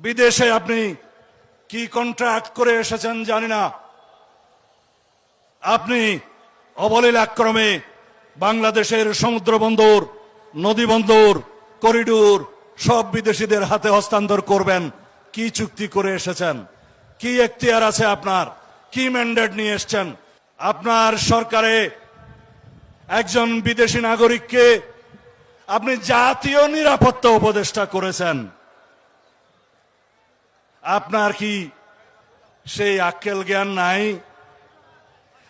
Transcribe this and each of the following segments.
বিদেশে আপনি কি কন্ট্রাক্ট করে এসেছেন জানি না। আপনি অবলীল আক্রমে বাংলাদেশের সমুদ্র বন্দর, নদী বন্দর, করিডোর সব বিদেশিদের হাতে হস্তান্তর করবেন। কি চুক্তি করে এসেছেন? কি এখতিয়ার আছে আপনার? কি ম্যান্ডেট নিয়ে এসেছেন? আপনার সরকারে একজন বিদেশি নাগরিককে আপনি জাতীয় নিরাপত্তা উপদেষ্টা করেছেন। আপনার কি সেই আক্কেল জ্ঞান নাই?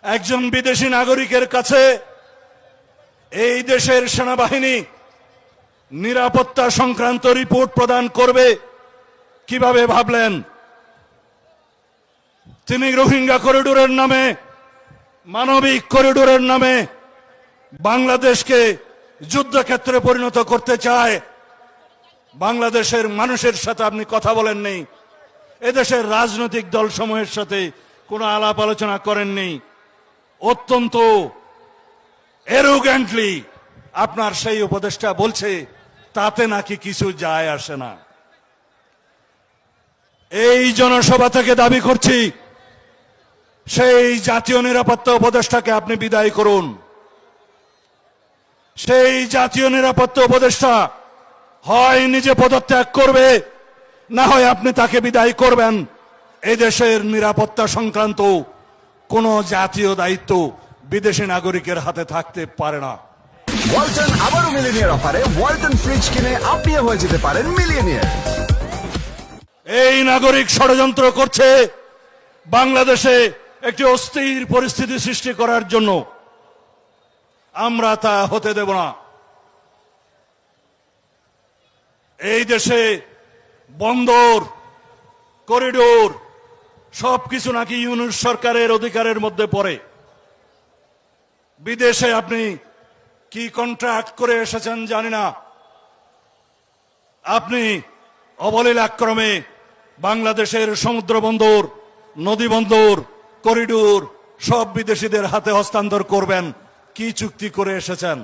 একজন বিদেশি নাগরিকের কাছে এই দেশের সেনাবাহিনী নিরাপত্তা সংক্রান্ত রিপোর্ট প্রদান করবে কীভাবে ভাবলেন? তিনি রোহিঙ্গা করিডোরের নামে, মানবিক করিডোরের নামে বাংলাদেশকে যুদ্ধক্ষেত্রে পরিণত করতে চায়। বাংলাদেশের মানুষের সাথে আপনি কথা বলেননি। এদেশের রাজনৈতিক দল সমূহের সাথে কোনো আলাপ আলোচনা করেননি। অত্যন্ত এরোগ্যান্টলি আপনার সেই উপদেষ্টা বলছে, তাতে নাকি কিছু যায় আসে না। এই জনসভা থেকে দাবি করছি, সেই জাতীয় নিরাপত্তা উপদেষ্টাকে আপনি বিদায় করুন। সেই জাতীয় নিরাপত্তা উপদেষ্টা হয়, নিজে পদত্যাগ করবে না হয় আপনি তাকে বিদায় করবেন। এই দেশের নিরাপত্তা সংক্রান্ত কোন জাতীয় দায়িত্ব বিদেশি নাগরিকের হাতে থাকতে পারে না। ওয়ালটন আবারও মিলিনিয়ার অফারে ওয়ালটন ফ্রিজ কিনে আপনিও হয়ে যেতে পারেন মিলিয়নিয়ার। এই নাগরিক ষড়যন্ত্র করছে বাংলাদেশে একটি অস্থির পরিস্থিতি সৃষ্টি করার জন্য। আমরা তা হতে দেব না। এই দেশে বন্দর, করিডোর, সবকিছু নাকি ইউনুস সরকারের অধিকারের মধ্যে পড়ে। বিদেশে আপনি কি কন্ট্রাক্ট করে এসেছেন জানি না। আপনি অবলীল আক্রমে বাংলাদেশের সমুদ্র বন্দর, নদী বন্দর, করিডোর, সব বিদেশিদের হাতে হস্তান্তর করবেন। কি চুক্তি করে এসেছেন?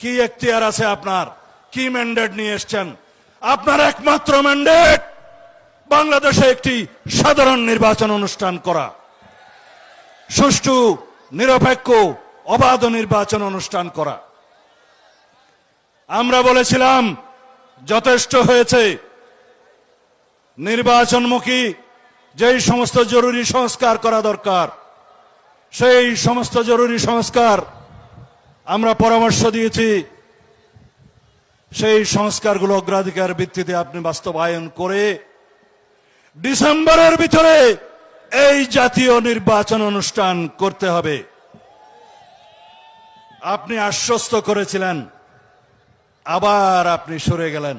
কি এখতিয়ার আছে আপনার? কি ম্যান্ডেট নিয়ে এসেছেন? আপনার একমাত্র ম্যান্ডেট বাংলাদেশে একটি সাধারণ নির্বাচন অনুষ্ঠান করা। সুষ্ঠু, নিরপেক্ষ, অবাধ নির্বাচন অনুষ্ঠান করা। আমরা বলেছিলাম, যথেষ্ট হয়েছে। নির্বাচনমুখী যেই সমস্ত জরুরি সংস্কার করা দরকার, সেই সমস্ত জরুরি সংস্কার আমরা পরামর্শ দিয়েছি। সেই সংস্কারগুলো অগ্রাধিকার ভিত্তিতে আপনি বাস্তবায়ন করে ডিসেম্বরের ভিতরে এই জাতীয় নির্বাচন অনুষ্ঠান করতে হবে। আপনি আশ্বস্ত করেছিলেন, আবার আপনি সরে গেলেন।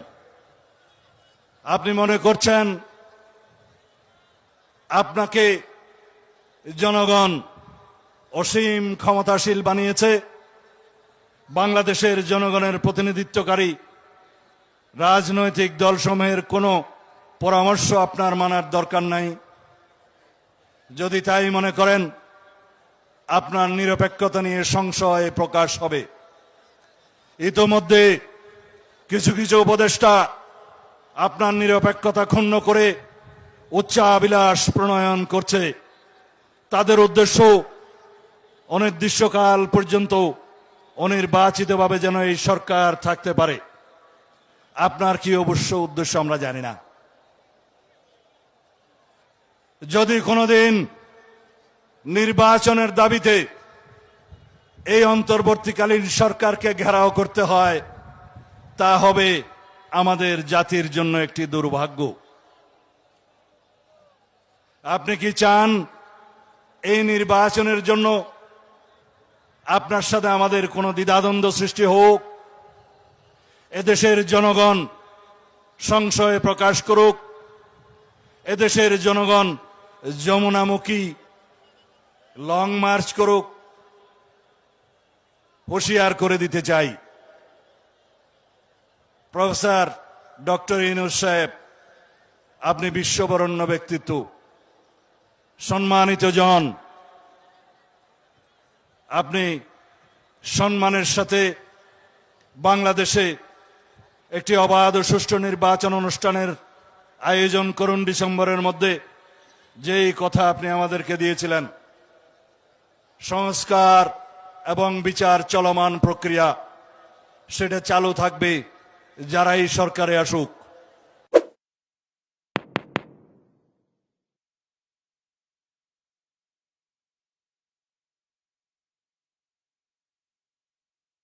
আপনি মনে করছেন, আপনাকে জনগণ অসীম ক্ষমতাশীল বানিয়েছে বাংলাদেশের জনগণের প্রতিনিধিত্বকারী রাজনৈতিক দলসমূহের কোনো পরামর্শ আপনার মানার দরকার নাই। যদি তাই মনে করেন, আপনার নিরপেক্ষতা নিয়ে সংশয় প্রকাশ হবে। ইতোমধ্যে কিছু কিছু উপদেষ্টা আপনার নিরপেক্ষতা ক্ষুণ্ণ করে উচ্চাবিলাস প্রণয়ন করছে। তাদের উদ্দেশ্য অনির্দিষ্টকাল পর্যন্ত অনির্বাচিতভাবে যেন এই সরকার থাকতে পারে। আপনার কি অবশ্য উদ্দেশ্য আমরা জানি না। যদি কোনোদিন নির্বাচনের দাবিতে এই অন্তর্বর্তীকালীন সরকারকে ঘেরাও করতে হয়, তা হবে আমাদের জাতির জন্য একটি দুর্ভাগ্য। আপনি কি চান এই নির্বাচনের জন্য আপনার সাথে আমাদের কোনো দ্বিধাদ্বন্দ্ব সৃষ্টি হোক। এদেশের জনগণ সংশয় প্রকাশ করুক। এদেশের জনগণ যমুনামুখী লং মার্চ করুক। হুঁশিয়ার করে দিতে চাই। প্রফেসর ডক্টর ইনুস সাহেব, আপনি বিশ্ববরণ্য ব্যক্তিত্ব। সম্মানিত জন আপনি সম্মানের সাথে বাংলাদেশে একটি অবাধ ও সুষ্ঠু নির্বাচন অনুষ্ঠানের আয়োজন করুন ডিসেম্বরের মধ্যে। যেই কথা আপনি আমাদেরকে দিয়েছিলেন, সংস্কার এবং বিচার চলমান প্রক্রিয়া, সেটা চালু থাকবে যারাই সরকারে আসুক।